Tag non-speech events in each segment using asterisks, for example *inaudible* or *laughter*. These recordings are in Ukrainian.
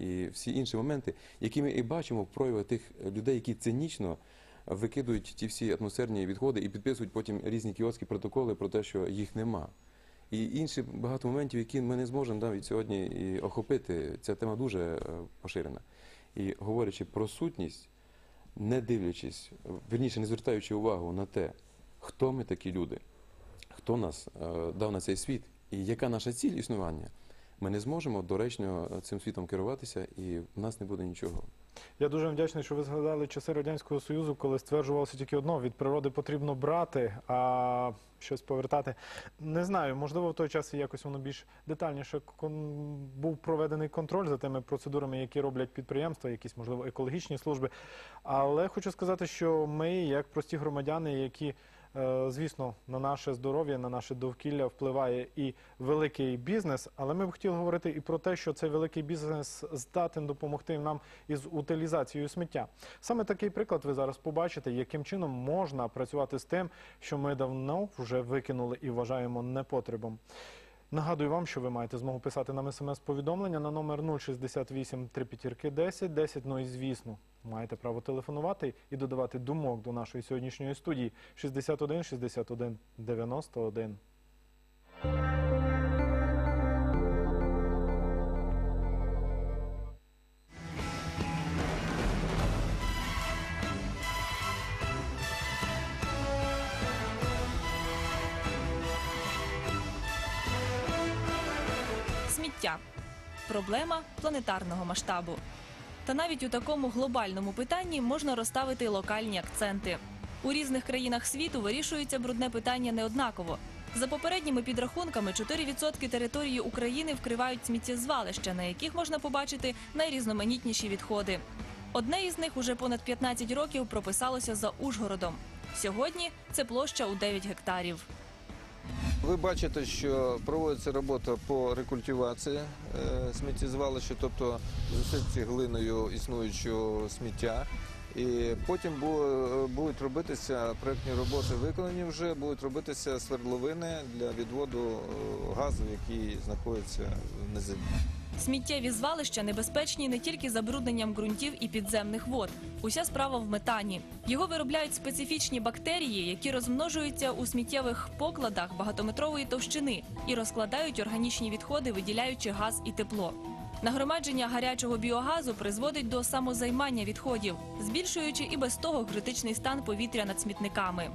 і всі інші моменти, які ми і бачимо в проявах тих людей, які цинічно викидують ті всі атмосферні відходи і підписують потім різні кіотські протоколи про те, що їх нема. І інші багато моментів, які ми не зможемо навіть сьогодні і охопити. Ця тема дуже е, поширена. І говорячи про сутність, не дивлячись, верніше не звертаючи увагу на те, хто ми такі люди, хто нас е, дав на цей світ і яка наша ціль існування, ми не зможемо доречно е, цим світом керуватися, і в нас не буде нічого. Я дуже вдячний, що ви згадали часи Радянського Союзу, коли стверджувалося тільки одно: від природи потрібно брати, а щось повертати. Не знаю, можливо, в той час якось воно більш детальніше був проведений контроль за тими процедурами, які роблять підприємства, якісь, можливо, екологічні служби. Але хочу сказати, що ми, як прості громадяни, які Звісно, на наше здоров'я, на наше довкілля впливає і великий бізнес, але ми б хотіли говорити і про те, що цей великий бізнес здатен допомогти нам із утилізацією сміття. Саме такий приклад ви зараз побачите, яким чином можна працювати з тим, що ми давно вже викинули і вважаємо непотребом. Нагадую вам, що ви маєте змогу писати нам смс-повідомлення на номер 068 3 10 10. Ну і звісно, маєте право телефонувати і додавати думок до нашої сьогоднішньої студії 61 61 91. Проблема планетарного масштабу. Та навіть у такому глобальному питанні можна розставити локальні акценти. У різних країнах світу вирішується брудне питання неоднаково. За попередніми підрахунками, 4% території України вкривають сміттєзвалища, на яких можна побачити найрізноманітніші відходи. Одне із них уже понад 15 років прописалося за Ужгородом. Сьогодні це площа у 9 гектарів. Ви бачите, що проводиться робота по рекультивації е, сміттєзвалища, тобто засипці глиною існуючого сміття. І потім будуть робитися проєктні роботи виконані вже, будуть робитися свердловини для відводу е, газу, який знаходиться на низині. Сміттєві звалища небезпечні не тільки забрудненням ґрунтів і підземних вод. Уся справа в метані. Його виробляють специфічні бактерії, які розмножуються у сміттєвих покладах багатометрової товщини і розкладають органічні відходи, виділяючи газ і тепло. Нагромадження гарячого біогазу призводить до самозаймання відходів, збільшуючи і без того критичний стан повітря над смітниками.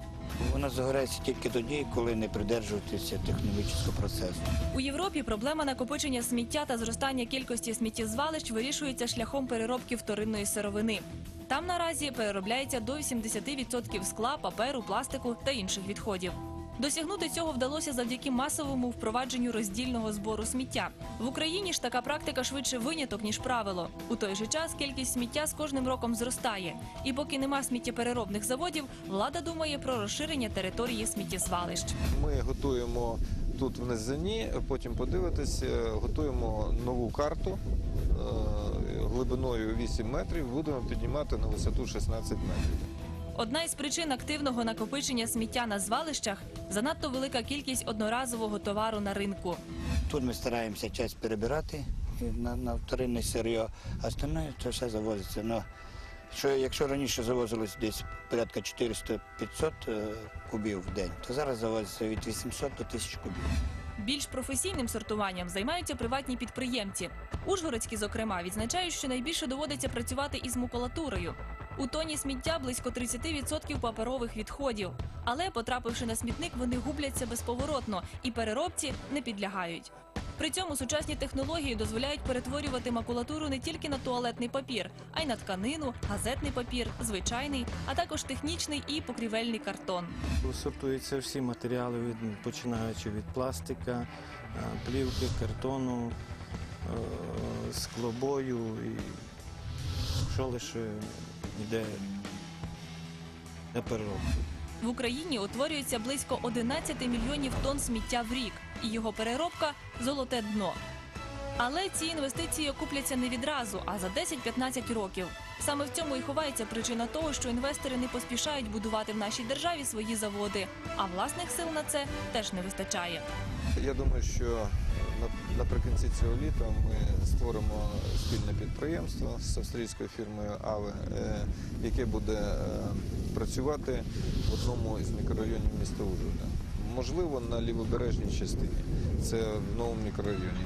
Вона загорається тільки тоді, коли не придержуватися технологічного процесу. У Європі проблема накопичення сміття та зростання кількості сміттєзвалищ вирішується шляхом переробки вторинної сировини. Там наразі переробляється до 80% скла, паперу, пластику та інших відходів. Досягнути цього вдалося завдяки масовому впровадженню роздільного збору сміття. В Україні ж така практика швидше виняток ніж правило. У той же час кількість сміття з кожним роком зростає. І поки нема сміттєпереробних заводів, влада думає про розширення території сміттєзвалищ. Ми готуємо тут в низині, потім подивитись, е, готуємо нову карту е, глибиною 8 метрів, будемо піднімати на висоту 16 метрів. Одна із причин активного накопичення сміття на звалищах занадто велика кількість одноразового товару на ринку. Тут ми стараємося часть перебирати на, на вторинне сир'я, а остальне це все завозиться. Ну, що, якщо раніше завозилось десь порядка 400-500 е, кубів в день, то зараз завозиться від 800 до 1000 кубів. Більш професійним сортуванням займаються приватні підприємці. Ужгородські, зокрема, відзначають, що найбільше доводиться працювати із макулатурою. У тоні сміття близько 30% паперових відходів. Але, потрапивши на смітник, вони губляться безповоротно і переробці не підлягають. При цьому сучасні технології дозволяють перетворювати макулатуру не тільки на туалетний папір, а й на тканину, газетний папір, звичайний, а також технічний і покрівельний картон. Сортуються всі матеріали, починаючи від пластика, е, плівки, картону, е, склобою і що лише йде на переробку. В Україні утворюється близько 11 мільйонів тонн сміття в рік, і його переробка золоте дно. Але ці інвестиції окупляться не відразу, а за 10-15 років. Саме в цьому і ховається причина того, що інвестори не поспішають будувати в нашій державі свої заводи, а власних сил на це теж не вистачає. Я думаю, що наприкінці цього літа ми створимо спільне підприємство з австрійською фірмою АВЕ, е, яке буде е, працювати в одному із мікрорайонів міста Ужгорода. Можливо, на лівобережній частині. Це в новому мікрорайоні.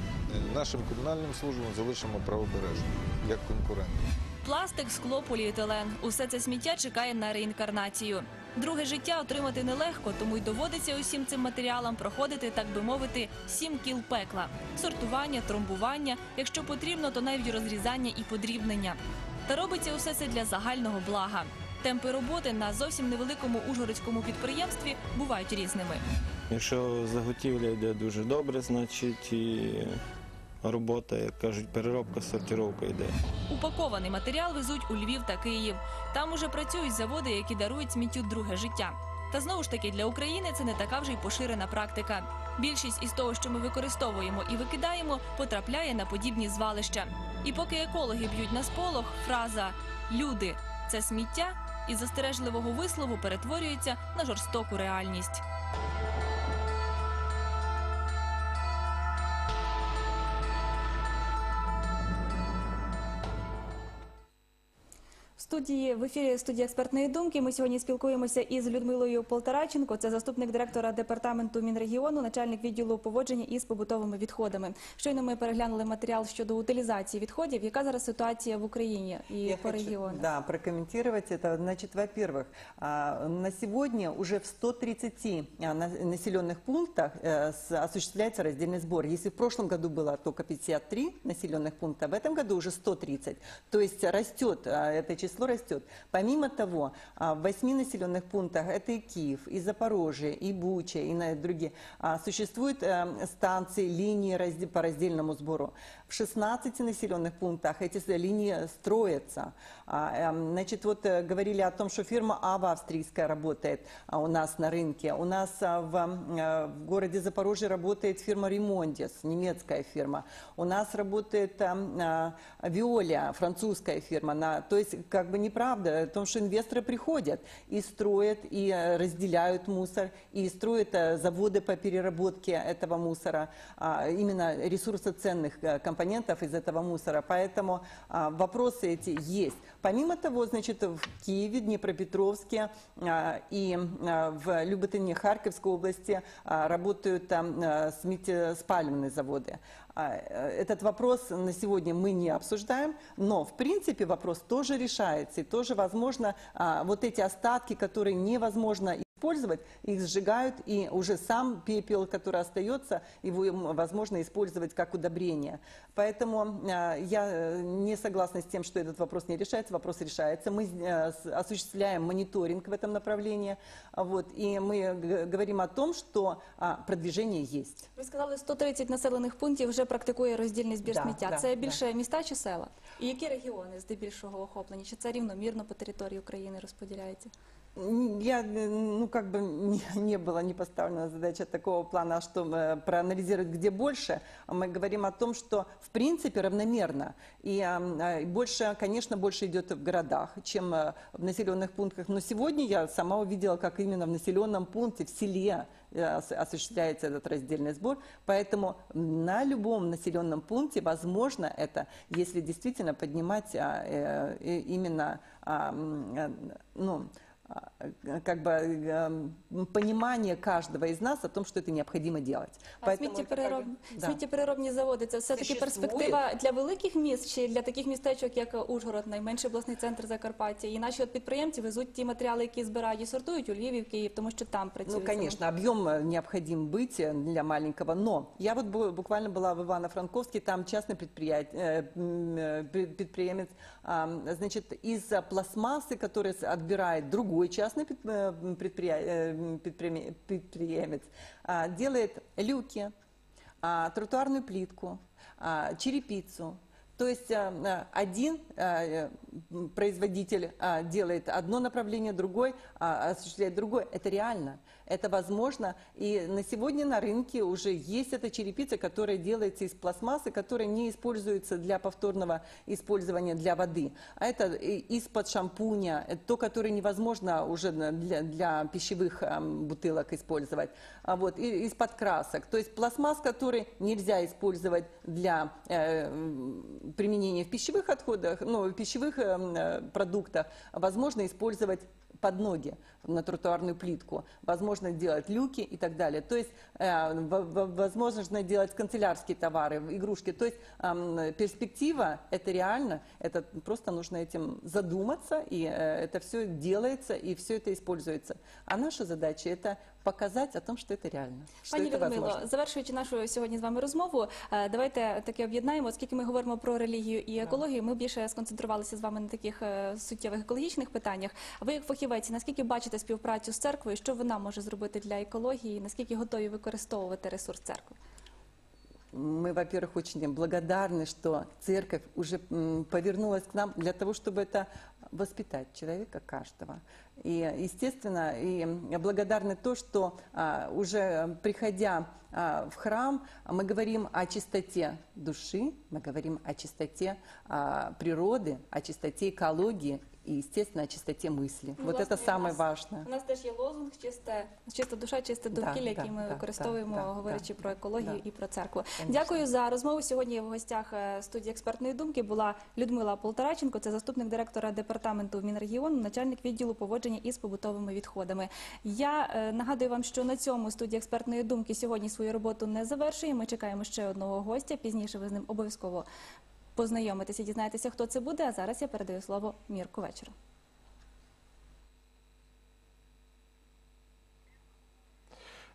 Нашим комунальним службам залишимо правобережну як конкурентів. Пластик, скло, поліетилен – усе це сміття чекає на реінкарнацію. Друге життя отримати нелегко, тому й доводиться усім цим матеріалам проходити, так би мовити, сім кіл пекла: сортування, тромбування, якщо потрібно, то навіть розрізання і подрібнення. Та робиться усе це для загального блага. Темпи роботи на зовсім невеликому ужгородському підприємстві бувають різними. Якщо заготівля йде дуже добре, значить і робота, як кажуть, переробка, сортировка йде. Упакований матеріал везуть у Львів та Київ. Там уже працюють заводи, які дарують сміттю друге життя. Та знову ж таки для України це не така вже й поширена практика. Більшість із того, що ми використовуємо і викидаємо, потрапляє на подібні звалища. І поки екологи б'ють на сполох, фраза люди це сміття із застережливого вислову перетворюється на жорстоку реальність. студії в ефірі студія експертної думки. Ми сьогодні спілкуємося із Людмилою Полтараченко. Це заступник директора департаменту Мінрегіону, начальник відділу поводження із побутовими відходами. Щойно ми переглянули матеріал щодо утилізації відходів. Яка зараз ситуація в Україні і Я по хочу, регіонах? да, прокомментировать это. Значит, во-первых, а, на сегодня уже в 130 а, на- населенных пунктах э, с- осуществляется раздельный сбор. Если в прошлом году было только 53 населенных пункта, в этом году уже 130. То есть растет, а, это число растет. Помимо того, а, в 8 населенных пунктах, это и Киев, и Запорожье, и Буча, и на другие, а, существуют э, станции, линии по раздельному сбору. В 16 населенных пунктах эти линии строятся. А, эм, Значит, вот э, говорили о том, что фирма АВА австрийская работает у нас на рынке. У нас в, э, в городе Запорожье работает фирма Ремондис, немецкая фирма. У нас работает ам, а, Виоля, французская фирма. То есть, как бы неправда о том, что инвесторы приходят и строят, и э, разделяют мусор, и строят э, заводы по переработке этого мусора, а, именно ресурсоценных э, компонентов из этого мусора. Поэтому а, вопросы эти есть. Помимо того, значит, в Киеве, Днепропетровске а, и в Люботыне Харьковской области работают там сметеспалимные заводы. А, э, Этот вопрос на сегодня мы не обсуждаем, но в принципе вопрос тоже решается и тоже возможно а, вот эти остатки, которые невозможно использовать, их сжигают, и уже сам пепел, который остается, его м, возможно использовать как удобрение. Поэтому э, я э, не согласна с тем, что этот вопрос не решается. Вопрос решается. Мы э, с- осуществляем мониторинг в этом направлении, а, вот, и мы г- говорим о том, что а, продвижение есть. Ви сказали, 130 населених пунктів вже практикує роздільний збір Да, сміття. да, це да. більше міста чи села? І які регіони здебільшого охоплені? Чи це рівномірно по території України розподіляється? Я, э, ну, как бы *laughs* не, не была не поставлена задача такого плана, что э, проанализировать, где больше. Мы говорим о том, что в принципе равномерно. И а, а, больше, конечно, больше идет в городах, чем э, в населенных пунктах. Но сегодня я сама увидела, как именно в населенном пункте, в селе э, ос- осуществляется этот раздельный сбор. Поэтому на любом населенном пункте возможно это, если действительно поднимать а, э, э, именно а, э, ну, э, как бы э, м, понимание каждого из нас о том, что это необходимо делать. А Поэтому сміттєперероб... это- да. сміттєпереробні заводи це все таки Существує. перспектива для великих міст чи для таких містечок, як Ужгород, найменший обласний центр Закарпаття. І наші от підприємці везуть ті матеріали, які збирають і сортують у Львів і в Київ, тому що там працюють. Ну, конечно, объем э, необходим быть э, для маленького, но я вот бу- буквально была в Ивано-Франковске, там частный предприятие, предприемец, а, значит, из э, пластмассы, который с- отбирает другой частный предп- э, предприя- э, предприме- предприемец, а, делает люки, а, тротуарную плитку, а, черепицу, То есть э, э, один э, производитель делает одно направление, другой а, осуществляет другое. Это реально, это возможно. И на сегодня на рынке уже есть эта черепица, которая делается из пластмассы, которая не используется для повторного использования для воды. А это из-под шампуня, то, которое невозможно уже для, для пищевых бутылок использовать. А вот, из-под красок. То есть пластмасс, который нельзя использовать для применения в пищевых отходах, ну, в пищевых эм, э, продуктах, возможно использовать под ноги на тротуарную плитку, возможно делать люки и так далее. То есть э, в- в- возможно делать канцелярские товары, игрушки. То есть эм, перспектива это реально, это просто нужно этим задуматься, и э, это все делается, и все это используется. А наша задача это показать о том, что это реально, что Пані это Людмило, возможно. завершуючи нашу сьогодні з вами розмову, е, давайте таки об'єднаємо, оскільки ми говоримо про релігію і екологію. Ми більше сконцентрувалися з вами на таких е, суттєвих екологічних питаннях. А ви, як фахівець, наскільки бачите співпрацю з церквою? Що вона може зробити для екології? Наскільки готові використовувати ресурс церкви? Мы, во-первых, очень благодарны, что церковь уже м, повернулась к нам для того, чтобы это воспитать человека каждого. И, естественно, и благодарны то, что а, уже приходя а, в храм, мы говорим о чистоте души, мы говорим о чистоте а, природы, о чистоте экологии и, естественно, о чистоте мысли. Ну, вот это самое нас- важное. У нас теж є лозунг чисте, чиста душа, чисте Да, довкілля, да, який ми да, використовуємо, да, да, говорячи да. про екологію Да. і про церкву. Конечно. Дякую за розмову. Сьогодні в гостях е, студії експертної думки була Людмила Полтораченко, це заступник директора департаменту Мінрегіону, начальник відділу поводження із побутовими відходами. Я е, нагадую вам, що на цьому студія експертної думки сьогодні свою роботу не завершує. Ми чекаємо ще одного гостя. Пізніше ви з ним обов'язково познайомитеся, дізнаєтеся, хто це буде. А зараз я передаю слово Мірку вечора.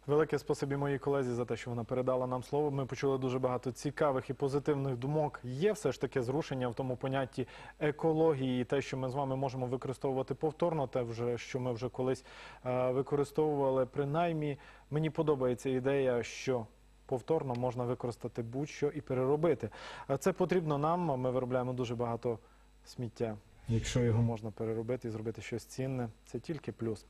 Велике спасибі моїй колезі за те, що вона передала нам слово. Ми почули дуже багато цікавих і позитивних думок. Є все ж таке зрушення в тому понятті екології, і те, що ми з вами можемо використовувати повторно, те, вже що ми вже колись е, використовували. Принаймні, мені подобається ідея, що повторно можна використати будь-що і переробити. Це потрібно нам. Ми виробляємо дуже багато сміття. Якщо його можна переробити і зробити щось цінне, це тільки плюс.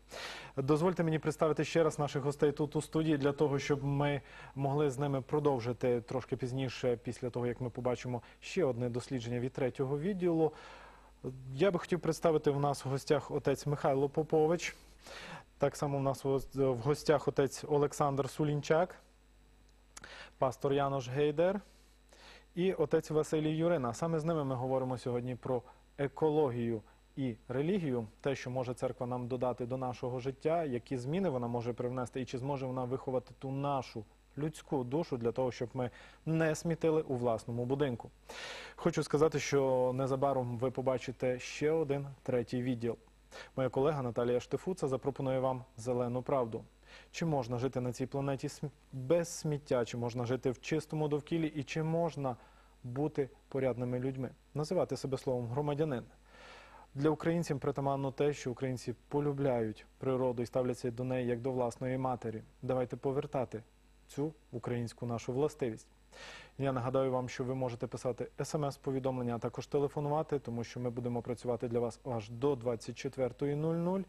Дозвольте мені представити ще раз наших гостей тут у студії для того, щоб ми могли з ними продовжити трошки пізніше, після того як ми побачимо ще одне дослідження від третього відділу. Я би хотів представити в нас в гостях отець Михайло Попович. Так само в нас в гостях отець Олександр Сулінчак, пастор Янош Гейдер і отець Василій Юрина. Саме з ними ми говоримо сьогодні про екологію і релігію, те, що може церква нам додати до нашого життя, які зміни вона може привнести, і чи зможе вона виховати ту нашу людську душу для того, щоб ми не смітили у власному будинку. Хочу сказати, що незабаром ви побачите ще один третій відділ. Моя колега Наталія Штефуца запропонує вам зелену правду. Чи можна жити на цій планеті без сміття, чи можна жити в чистому довкіллі, і чи можна бути порядними людьми, називати себе словом громадянин. Для українців притаманно те, що українці полюбляють природу і ставляться до неї як до власної матері. Давайте повертати цю українську нашу властивість. Я нагадаю вам, що ви можете писати смс-повідомлення, а також телефонувати, тому що ми будемо працювати для вас аж до 24.00.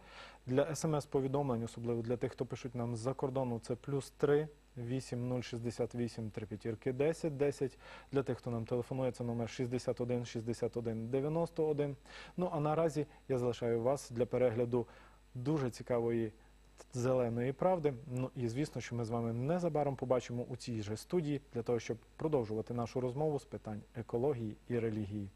Для смс-повідомлень, особливо для тих, хто пишуть нам з-за кордону, це плюс 3 8068 3 п'ятірки 10 10. Для тих, хто нам телефонує, це номер 61 61 91. Ну а наразі я залишаю вас для перегляду дуже цікавої зеленої правди. Ну і звісно, що ми з вами незабаром побачимо у цій же студії для того, щоб продовжувати нашу розмову з питань екології і релігії.